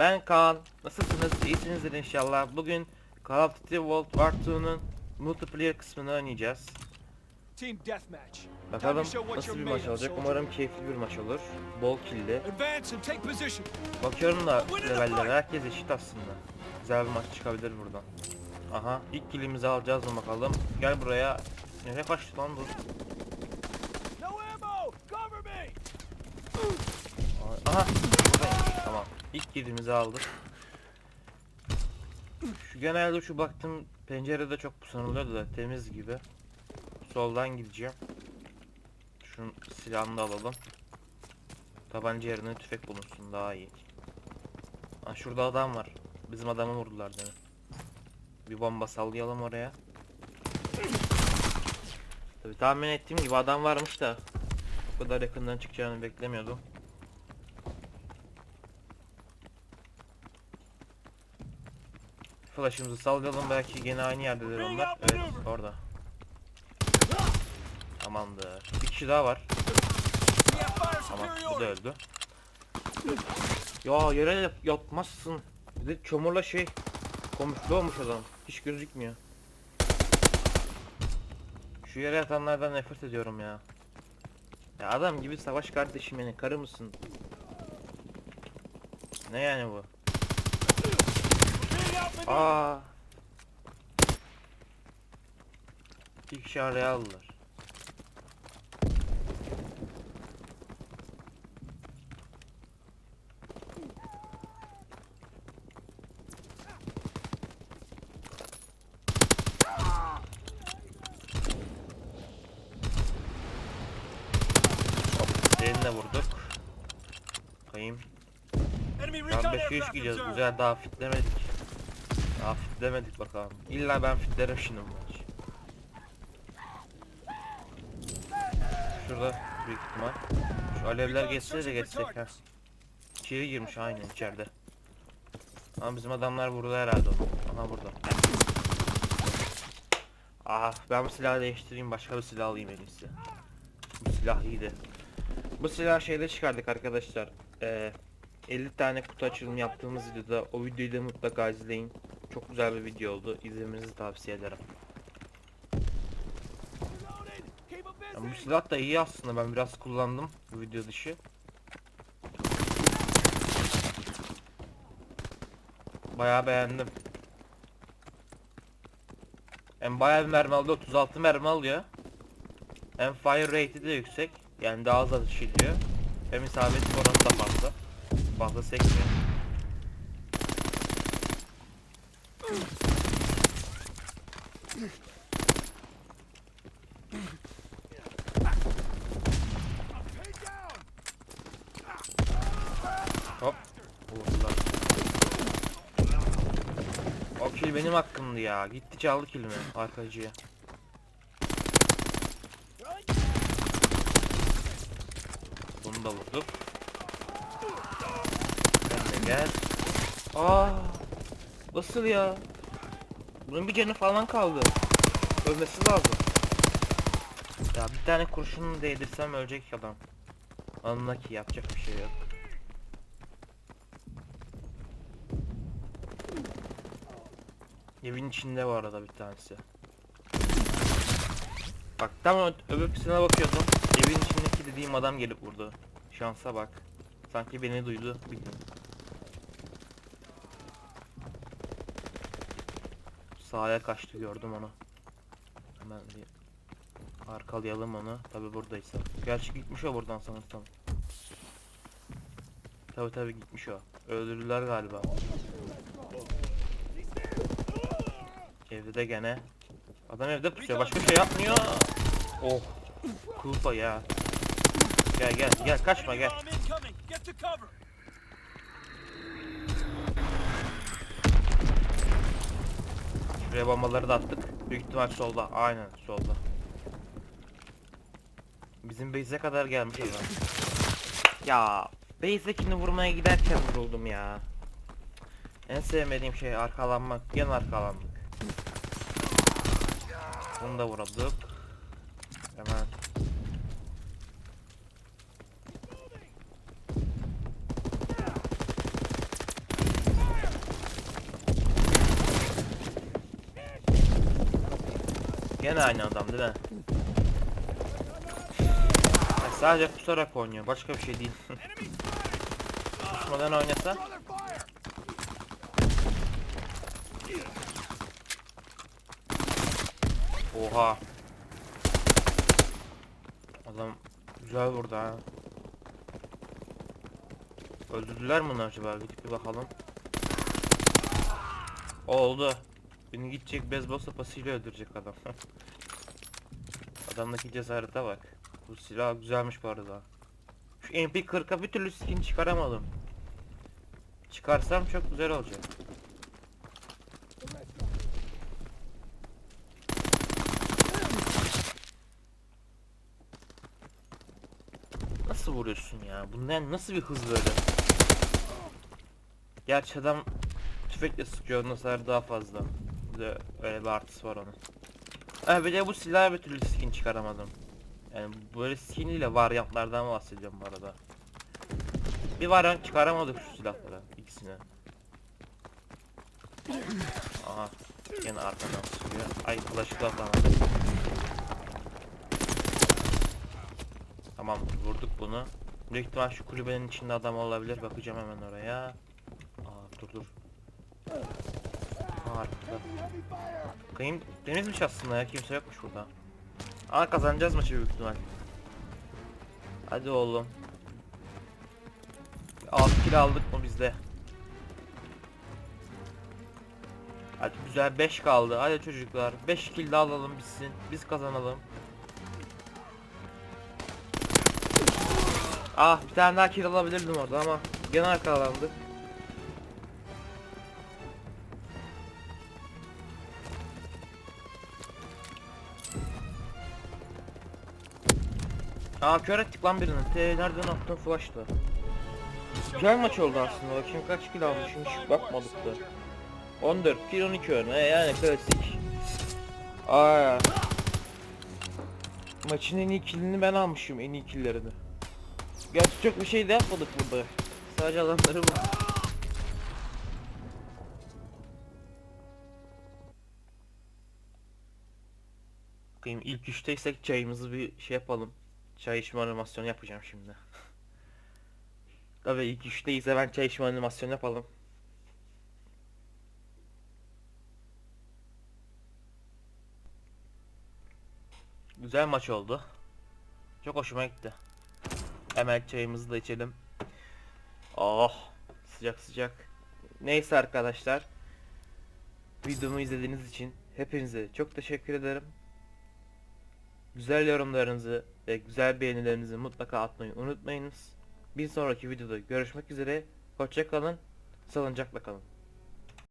Ben Kaan. Nasılsınız? İyisinizdir inşallah. Bugün Call of Duty World War 2'nun multiplayer kısmını oynayacağız. Bakalım nasıl bir maç olacak. Umarım keyifli bir maç olur. Bol killi. Bakıyorum da levellere herkes eşit aslında. Güzel bir maç çıkabilir buradan. Aha ilk killimizi alacağız mı bakalım. Gel buraya. Nereye kaçtı lan bu? Aha. İlk killimizi aldık. Şu genelde şu baktım pencerede çok sanılıyordu da temiz gibi. Soldan gideceğim. Şunun silahını da alalım. Tabanca yerine tüfek bulunsun daha iyi. Ha şurada adam var. Bizim adamı vurdular demin. Bir bomba sallayalım oraya. Tabii tahmin ettiğim gibi adam varmış da bu kadar yakından çıkacağını beklemiyordum. Flash'ımızı sallayalım belki gene aynı yerdedir onlar. Evet orada. Tamamdır. Bir kişi daha var. Tamam bu da öldü. Ya yere yap- yatmazsın. Bir de çamurla şey komuşlu olmuş adam. Hiç gözükmüyor. Şu yere yatanlardan nefret ediyorum ya. Ya adam gibi savaş kardeşim yani karı mısın? Ne yani bu? Aa. İki kişi araya aldılar. De vurduk. Kayayım. Enemy Şu recon an 5'e 3 aircraft gidiyoruz. observed. Güzel daha fitlemedik. Daha fitlemedik bakalım. İlla ben fitlerim şimdi bu maç. Şurada büyük ihtimal. Şu alevler geçse de geçsek ha. İçeri girmiş aynen içeride. Ama bizim adamlar vurdu herhalde onu. Aha burada. Ah ben bu silahı değiştireyim başka bir silah alayım en iyisi. Bu silah iyiydi. Bu silahı şeyde çıkardık arkadaşlar. Ee, 50 tane kutu açılımı yaptığımız videoda o videoyu da mutlaka izleyin. Çok güzel bir video oldu. İzlemenizi tavsiye ederim. Yani bu silah da iyi aslında ben biraz kullandım bu video dışı. Bayağı beğendim. Hem bayağı bir mermi alıyor 36 mermi alıyor. Hem fire rate'i de yüksek. Yani daha az atış ediyor. Hem isabet oranı da fazla. Fazla sekmiyor. Hop. Vurdular. O kill benim hakkımdı ya. Gitti çaldı killimi arkacıya. Bunu da vurduk. Sen de gel. Aa! Nasıl ya? Bunun bir canı falan kaldı. Ölmesi lazım. Ya bir tane kurşun değdirsem ölecek adam. Anla ki yapacak bir şey yok. Evin içinde var arada bir tanesi. Bak tam ö- öbür kısmına bakıyordum. Evin içindeki dediğim adam gelip vurdu. Şansa bak. Sanki beni duydu. Bilmiyorum. Sağa kaçtı gördüm onu. Hemen bir arkalayalım onu. Tabi buradaysa. Gerçi gitmiş o buradan sanırsam. Tabi tabi gitmiş o. Öldürdüler galiba. Evde de gene. Adam evde pusuyor. Başka şey yapmıyor. Oh. Kulpa ya. Gel gel gel kaçma gel. Şuraya bombaları da attık. Büyük ihtimal solda. Aynen solda. Bizim base'e kadar gelmiş adam. Ya base'dekini vurmaya giderken vuruldum ya. En sevmediğim şey arkalanmak. Gene arkalandık. Bunu da vurduk. Hemen. Gene aynı adam değil mi? Ya sadece kusarak oynuyor. Başka bir şey değil. Kusmadan oynasa! Oha. Adam güzel vurdu ha. Öldürdüler mi onu acaba? Gidip bir bakalım. Oldu. Beni gidecek bezbol sopasıyla öldürecek adam. Adamdaki cesarete bak. Bu silah güzelmiş bu arada. Şu MP40'a bir türlü skin çıkaramadım. Çıkarsam çok güzel olacak. Nasıl vuruyorsun ya? Bu ne nasıl bir hız böyle? Gerçi adam tüfekle sıkıyor sonra daha fazla. De öyle bir artısı var onun. Ha bir de bu silah bir türlü skin çıkaramadım. Yani böyle skin ile varyantlardan bahsediyorum bu arada. Bir varyant çıkaramadık şu silahlara ikisine. Aha gene arkadan sıkıyor. Ay flash'ı da. Tamam vurduk bunu. Büyük ihtimal şu kulübenin içinde adam olabilir. Bakacağım hemen oraya. Aa dur dur. Aa, arkada. Kıyım denizmiş aslında ya kimse yokmuş burada. Aa kazanacağız maçı büyük ihtimal. Hadi oğlum. 6 kill aldık mı bizde? Hadi güzel 5 kaldı. Hadi çocuklar 5 kill alalım bitsin. Biz kazanalım. Ah bir tane daha kill alabilirdim orada ama gene arkalandı. Aa kör ettik lan birini. T nereden attın flash'la. Güzel maç oldu aslında. Bakayım kaç kill almışım hiç bakmadık da. 14 kill 12 ön. E yani klasik. Aa. Maçın en iyi killini ben almışım en iyi killerini. Gerçi çok bir şey de yapmadık burada. Sadece adamları vurduk. Bakayım ilk üçteysek çayımızı bir şey yapalım. Çay içme animasyonu yapacağım şimdi. Tabii ilk üçteyiz ben çay içme animasyonu yapalım. Güzel maç oldu. Çok hoşuma gitti. Hemen çayımızı da içelim. Oh sıcak sıcak. Neyse arkadaşlar. Videomu izlediğiniz için hepinize çok teşekkür ederim. Güzel yorumlarınızı ve güzel beğenilerinizi mutlaka atmayı unutmayınız. Bir sonraki videoda görüşmek üzere. Hoşça kalın. Sağlıcakla kalın.